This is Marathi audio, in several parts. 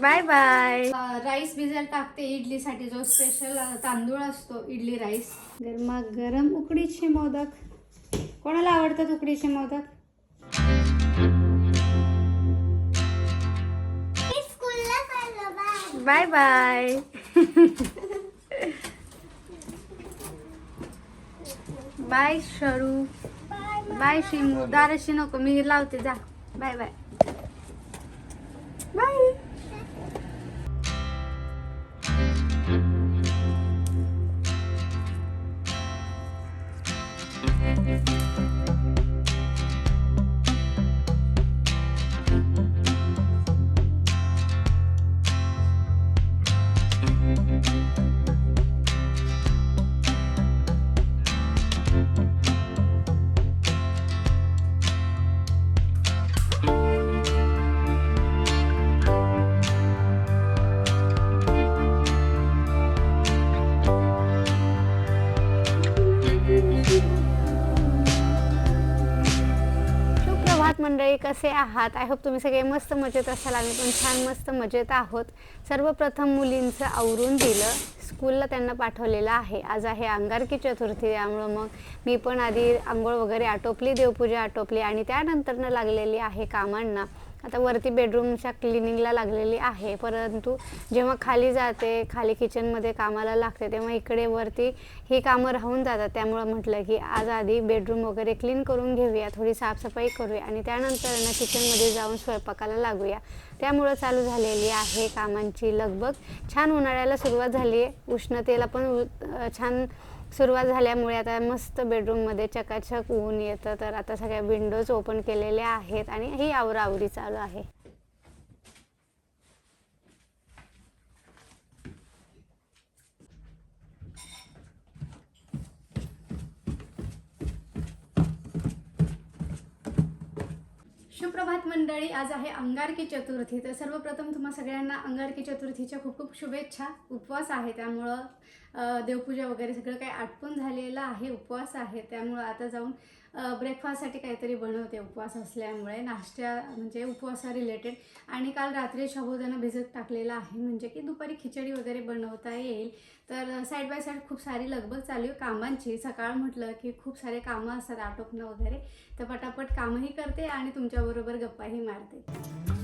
बाय बाय राईस भिजायला टाकते इडलीसाठी. जो स्पेशल तांदूळ असतो इडली राईस गरमा गरम उकडीचे मोदक. कोणाला आवडतात उकडीचे modak? Bye bye bye Sharu bye Shimu दाराशी नको मी लावते जा. बाय बाय बाय कसे आहात. आय होप तुम्ही सगळे मस्त मजेत असाल. आम्ही पण छान मस्त मजेत आहोत. सर्वप्रथम मुलींचं आवरून दिलं. स्कूलला त्यांना पाठवलेलं आहे. आज आहे अंगारकी चतुर्थी. त्यामुळं मग मी पण आधी आंघोळ वगैरे आटोपली देवपूजा आटोपली आणि त्यानंतरनं लागलेली आहे कामांना. आता वरती बेडरूमच्या क्लिनिंगला लागलेली आहे. परंतु जेव्हा खाली जाते खाली किचनमध्ये कामाला लागते तेव्हा इकडे वरती ही कामं राहून जातात. त्यामुळं म्हटलं की आज आधी बेडरूम वगैरे क्लीन करून घेऊया थोडी साफसफाई करूया आणि त्यानंतर ना किचनमध्ये जाऊन स्वयंपाकाला लागूया. त्यामुळं चालू झालेली आहे कामांची लगबग. छान उन्हाळ्याला सुरुवात झाली आहे उष्णतेला पण उ- छान सुरुवात झाल्यामुळे आता मस्त बेडरूममध्ये चकाचक ऊन येतं. तर आता सगळ्या विंडोज ओपन केलेल्या आहेत आणि ही आवराआवरी चालू आहे. सुप्रभात मंडळी आज आहे अंगारकी चतुर्थी. तर सर्वप्रथम तुम्हा सगळ्यांना अंगारकी चतुर्थीच्या खूप खूप शुभेच्छा. उपवास आहे त्यामुळं देवपूजा वगैरे सगळं काही आटपून झालेलं आहे उपवास आहे. त्यामुळं आता जाऊन ब्रेकफास्टसाठी काहीतरी बनवते उपवास असल्यामुळे नाश्त्या म्हणजे उपवासा रिलेटेड आणि काल रात्री साबुदाणा भिजत टाकलेला आहे म्हणजे की दुपारी खिचडी वगैरे बनवता येईल. तर साईड बाय साईड खूप सारी लगबग चालू आहे कामांची. सकाळ म्हटलं की खूप सारे कामं असतात आटोपणं वगैरे. तर पटापट कामही करते आणि तुमच्याबरोबर गप्पाही मारते.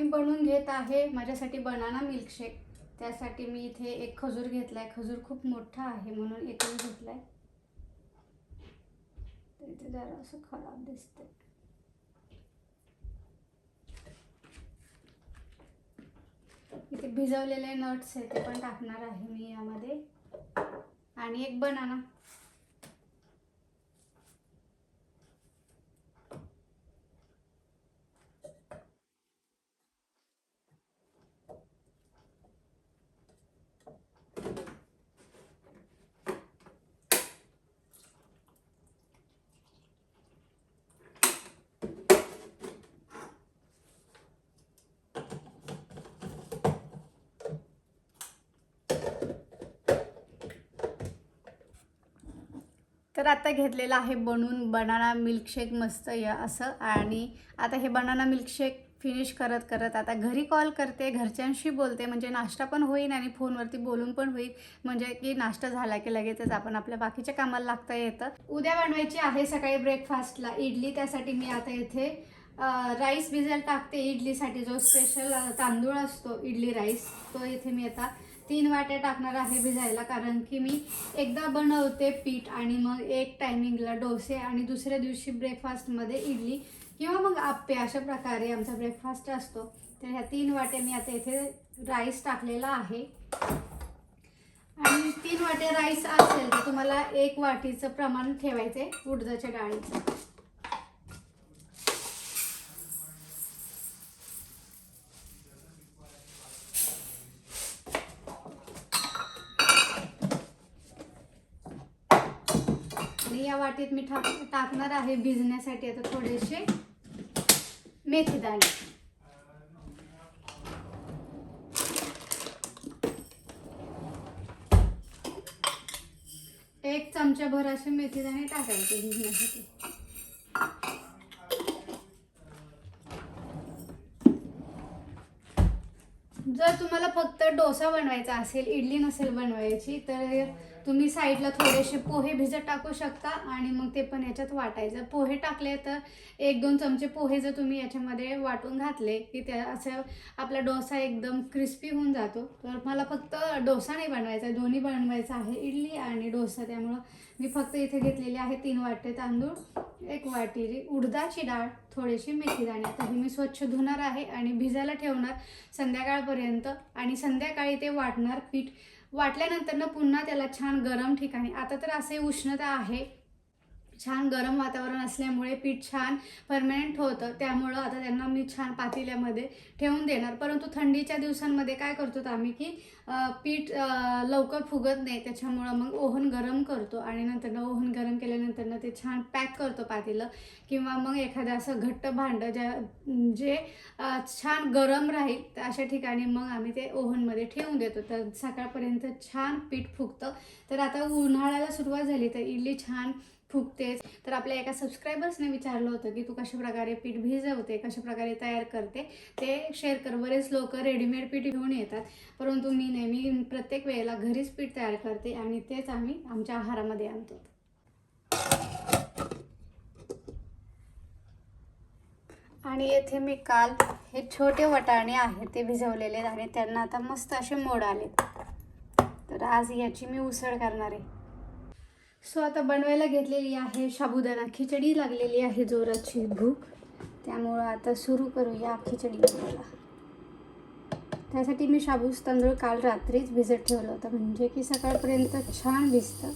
मी बनवून घेत आहे माझ्यासाठी बनाना मिल्कशेक त्यासाठी मी इथे एक खजूर घेतलाय. खजूर खूप मोठा आहे म्हणून एकच घेतलाय. आहे इथे जरा असं खराब दिसते इथे भिजवलेले नट्स आहे ते पण टाकणार आहे मी यामध्ये. आणि एक बनाना तर आता घेतलेलं आहे बनवून बनाना मिल्कशेक मस्त या असं. आणि आता हे बनाना मिल्कशेक फिनिश करत करत आता घरी कॉल करते. घरच्यांशी बोलते. म्हणजे नाश्ता पण होईल आणि फोनवरती बोलून पण होईल म्हणजे की नाश्ता झाला की लगेचच आपण आपल्या बाकीच्या कामाला लागता येतं. उद्या बनवायची आहे सकाळी ब्रेकफास्टला इडली त्यासाठी मी आता इथे राईस भिजायला टाकते. इडलीसाठी जो स्पेशल तांदूळ असतो इडली राईस तो इथे मी आता तीन वाट्या टाकणार आहे भिजायला कारण की मी एकदा बनवते पीठ आणि मग एक टायमिंगला डोसे आणि दुसऱ्या दिवशी ब्रेकफास्टमध्ये इडली किंवा मग आप्पे अशा प्रकारे आमचा ब्रेकफास्ट असतो. तर ह्या तीन वाट्या मी आता इथे राईस टाकलेला आहे. आणि तीन वाटे राईस असेल तर तुम्हाला एक वाटीचं प्रमाण ठेवायचं आहे उडदाच्या डाळीचं. या वाटीत मी टाक टाकणार आहे भिजण्यासाठी आता थोडेसे मेथी दाणे. एक चमच्याभर असे मेथी दाणे टाकायचे भिजण्यासाठी. जर तुम्हाला फक्त डोसा बनवायचा असेल इडली नसेल बनवायची तर तुम्ही साईडला थोडेसे पोहे भिजत टाकू शकता आणि मग ते पण याच्यात वाटायचं. पोहे टाकले तर एक दोन चमचे पोहे जर तुम्ही याच्यामध्ये वाटून घातले की त्या असं आपला डोसा एकदम क्रिस्पी होऊन जातो. तर मला फक्त डोसा नाही बनवायचा दोन्ही बनवायचा आहे इडली आणि डोसा. त्यामुळं मी फक्त इथे घेतलेले आहे तीन वाटे तांदूळ एक वाटी उडदाची डाळ थोडीशी मेथी दाणे. आता ही मी स्वच्छ धुणार आहे आणि भिजायला ठेवणार संध्याकाळपर्यंत आणि संध्याकाळी ते वाटणार पीठ वाटल्यानंतर ना पुन्हा त्याला छान गरम ठिकाणी. आता तर असे उष्णता आहे. छान गरम वातावरण असल्यामुळे पीठ छान परमनंट होतं. त्यामुळं आता त्यांना मी छान पातेल्यामध्ये ठेवून देणार. परंतु थंडीच्या दिवसांमध्ये काय करतो आम्ही की पीठ लवकर फुगत नाही. त्याच्यामुळं मग ओव्हन गरम करतो आणि नंतर ओव्हन गरम केल्यानंतर ते छान पॅक करतो पातेलं. किंवा मग एखादं असं घट्ट भांडं ज्या जे छान गरम राहील तर अशा ठिकाणी मग आम्ही ते ओव्हनमध्ये ठेवून देतो. तर सकाळपर्यंत छान पीठ फुगतं. तर आता उन्हाळ्याला सुरुवात झाली तर इडली छान फुगतेच. तर आपल्या एका सबस्क्रायबर्सने विचारलं होतं की तू कशा प्रकारे पीठ भिजवते कशा प्रकारे तयार करते ते शेअर कर. बरेच लोक रेडीमेड पीठ घेऊन येतात परंतु मी नेहमी प्रत्येक वेळेला घरीच पीठ तयार करते आणि तेच आम्ही आमच्या आहारामध्ये आणतो. आणि येथे मी काल हे छोटे वटाणे आहेत ते भिजवलेले आणि त्यांना आता मस्त असे मोड आले तर आज याची मी उसळ करणार आहे. सो आता बनवायला घेतलेली आहे साबुदाणा खिचडी लागलेली आहे जोराची भूक. त्यामुळं आता सुरू करूया खिचडी बनवायला. त्यासाठी मी शाबूस तांदूळ काल रात्रीच भिजत ठेवलं होतं म्हणजे की सकाळपर्यंत छान भिजतं.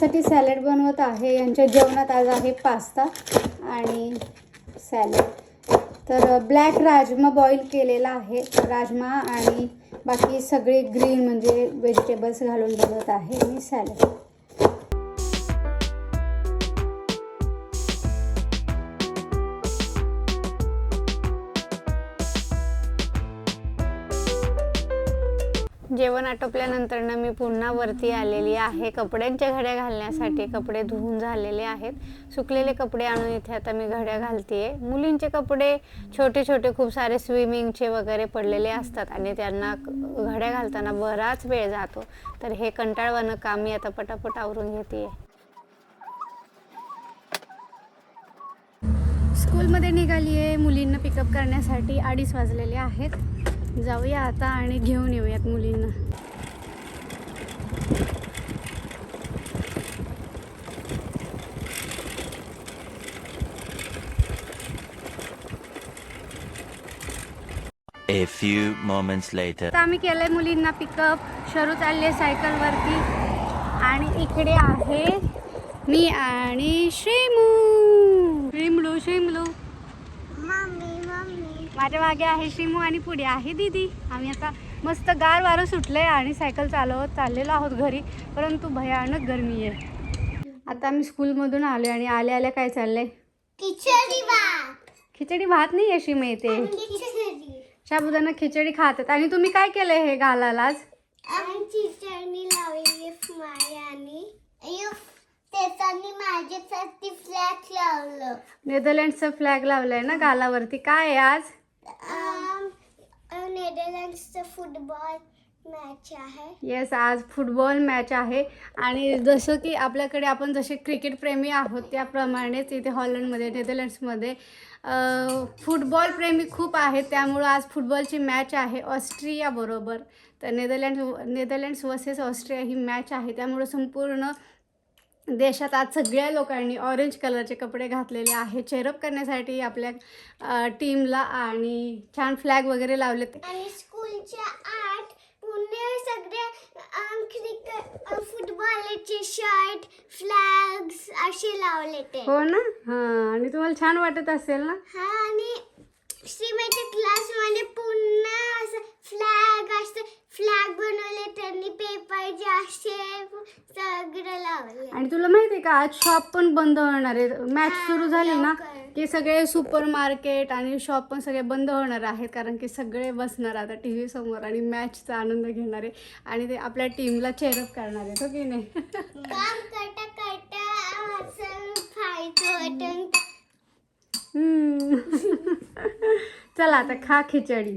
यांच्यासाठी सॅलड बनवत आहे. यांच्या जेवणात आज आहे पास्ता आणि सॅलड. तर ब्लॅक राजमा बॉईल केलेला आहे. राजमा आणि बाकी सगळे ग्रीन म्हणजे व्हेजिटेबल्स घालून बनवत आहे मी सॅलड. जेवण आटोपल्यानंतर ना मी पुन्हा वरती आलेली आहे. कपड्यांच्या घड्या घालण्यासाठी कपडे धुवून झालेले आहेत. सुकलेले कपडे आणून इथे आता मी घड्या घालतीये. मुलींचे कपडे छोटे छोटे खूप सारे स्विमिंगचे वगैरे पडलेले असतात आणि त्यांना घड्या घालताना बराच वेळ जातो. तर हे कंटाळवाणं काम मी आता पटापट आवरून घेते स्कूलमध्ये निघाली आहे मुलींना पिकअप करण्यासाठी अडीच वाजलेले आहेत. जाऊया आता आणि घेऊन येऊयात मुलींना. A few moments later. आम्ही केलंय मुलींना पिकअप शरू चालले सायकलवरती आणि इकडे आहे मी आणि श्रीमू. श्रीमलू श्रीमलू. माझ्या मागे आहे श्रीमू आणि पुढे आहे दीदी. आम्ही आता मस्त गार वारं सुटलंय आणि सायकल चालवत चाललेलो आहोत घरी परंतु भयानक गरमी आहे. आता आम्ही स्कूलमधून आलो आणि आल्या आल्या काय चाललंय? खिचडी भात. खिचडी भात नाही अशी मिळते साबुदाणा खिचडी. खातात. आणि तुम्ही काय केलंय हे घालायला आज? नेदरलँडचा फ्लॅग लावलाय ना गालावरती. काय आहे आज? नेदरलँड्सचं फुटबॉल मॅच आहे. येस आज फुटबॉल मॅच आहे. आणि जसं की आपल्याकडे आपण जसे क्रिकेट प्रेमी आहोत त्याप्रमाणेच इथे हॉलंडमध्ये नेदरलँड्समध्ये फुटबॉल प्रेमी खूप आहेत. त्यामुळं आज फुटबॉलची मॅच आहे ऑस्ट्रियाबरोबर. तर नेदरलँड नेदरलँड्स वर्सेस ऑस्ट्रिया ही मॅच आहे. त्यामुळं संपूर्ण देशात आज सगळ्या लोकांनी ऑरेंज कलरचे कपडे घातलेले आहे चेरअप करण्यासाठी आपल्या टीमला आणि छान फ्लॅग वगैरे लावले आणि स्कूलच्या पुणे सगळे फुटबॉलचे शर्ट फ्लॅग्स असे लावले ते हो ना? हां आणि तुम्हाला छान वाटत असेल ना? हा आणि श्रीमाच्या क्लासमध्ये पुन्हा असं फ्लॅग असं फ्लॅग बनवले त्यांनी. पेपरचे असे सगळं लावले. आणि तुला माहिती आहे का आज शॉप पण बंद होणार आहे. मॅच सुरू झाली ना लवकर. की सगळे सुपर मार्केट आणि शॉप पण सगळे बंद होणार आहेत. कारण की सगळे बसणार आता टी व्ही समोर आणि मॅचचा आनंद घेणार आहे. आणि ते आपल्या टीमला चेअरअप करणार आहेत हो की नाही? काम करता करता असं खायचं वाटण हम्म. चला आता खा खिचडी.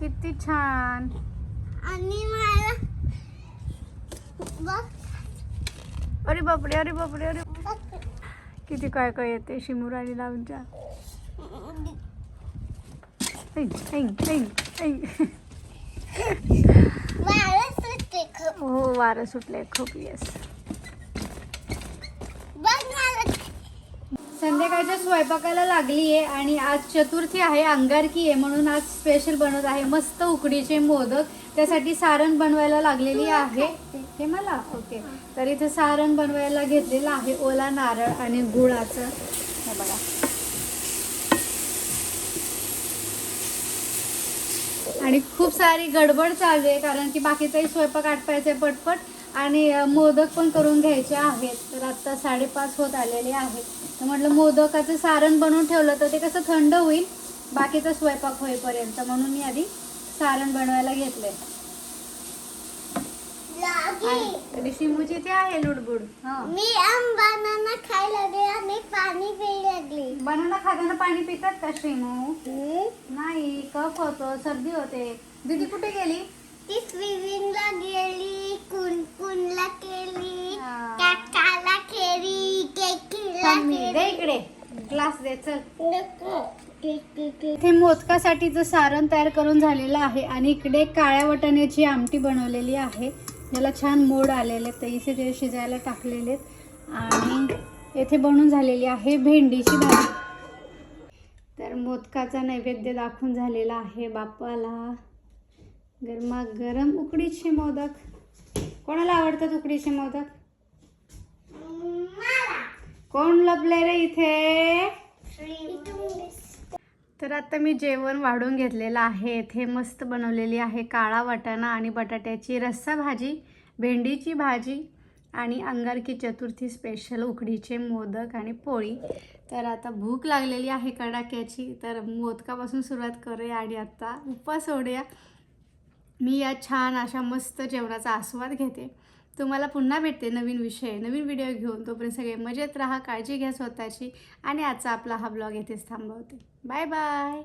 किती छान. आणि मला बघ. अरे बापरे अरे बापरे अरे किती काय काय येते लावूनच्या. मला सुटते खूप. हो वारं सुटले खूप येस बघ मला संध्याकाळच्या स्वयंपाकाला लागली आहे आणि आज चतुर्थी आहे अंगारकी आहे म्हणून आज स्पेशल बनवत आहे. मस्त उकडीचे मोदक. त्यासाठी सारण बनवायला लागलेली आहे. हे मला? ओके. तर इथे सारण बनवायला घेतलेलं आहे. ओला नारळ आणि गुळाचं. हे बघा. आणि खूप सारी गडबड चालू आहे कारण की बाकीचाही स्वयंपाक आटपायचा आहे पटपट. आणि मोदक पण करून घ्यायचे आहेत. तर आत्ता साडेपाच होत आलेले आहेत. तर म्हटलं मोदकाचं सारण बनवून ठेवलं तर ते कसं थंड होईल? बाकीचा स्वयंपाक होईपर्यंत. म्हणून मी आधी सारण बनवायला घेतलंय. शिमूची ते आहे लुडबुड. मी आंबाना खायला लागले. आणि पाणी प्यायला लागले. बनाना खाताना पाणी पितात का श्रीमू नाही कफ होतो. सर्दी होते. दीदी कुठे गेली? ग्लास दे चल. इथे मोदकासाठीचं सारण तयार करून झालेलं आहे आणि इकडे काळ्या वाटाण्याची आमटी बनवलेली आहे. ज्याला छान मोड आलेले आहेत. तर इथे ते शिजायला टाकलेले आहेत. आणि येथे बनवून झालेली आहे भेंडीची भाजी. तर मोदकाचा नैवेद्य दाखवून झालेला आहे बाप्पाला. गरमागरम उकडीचे मोदक. कोणाला आवडतात उकडीचे मोदक. कोण लपले रे इथे? तर आता मी जेवण वाढून घेतलेलं आहे. इथे मस्त बनवलेली आहे काळा वाटाणा आणि बटाट्याची रस्सा भाजी भेंडीची भाजी आणि अंगारकी चतुर्थी स्पेशल उकडीचे मोदक आणि पोळी. तर आता भूक लागलेली आहे कडाक्याची. तर मोदकापासून सुरुवात करूया आणि आता उपास ओढूया. मी या छान अशा मस्त जेवणाचा आस्वाद घेते. तुम्हाला पुन्हा भेटते नवीन विषय नवीन व्हिडिओ घेऊन. तोपर्यंत सगळे मजेत राहा काळजी घ्या स्वतःची. आणि आजचा आपला हा ब्लॉग येथेच थांबवते. Bye bye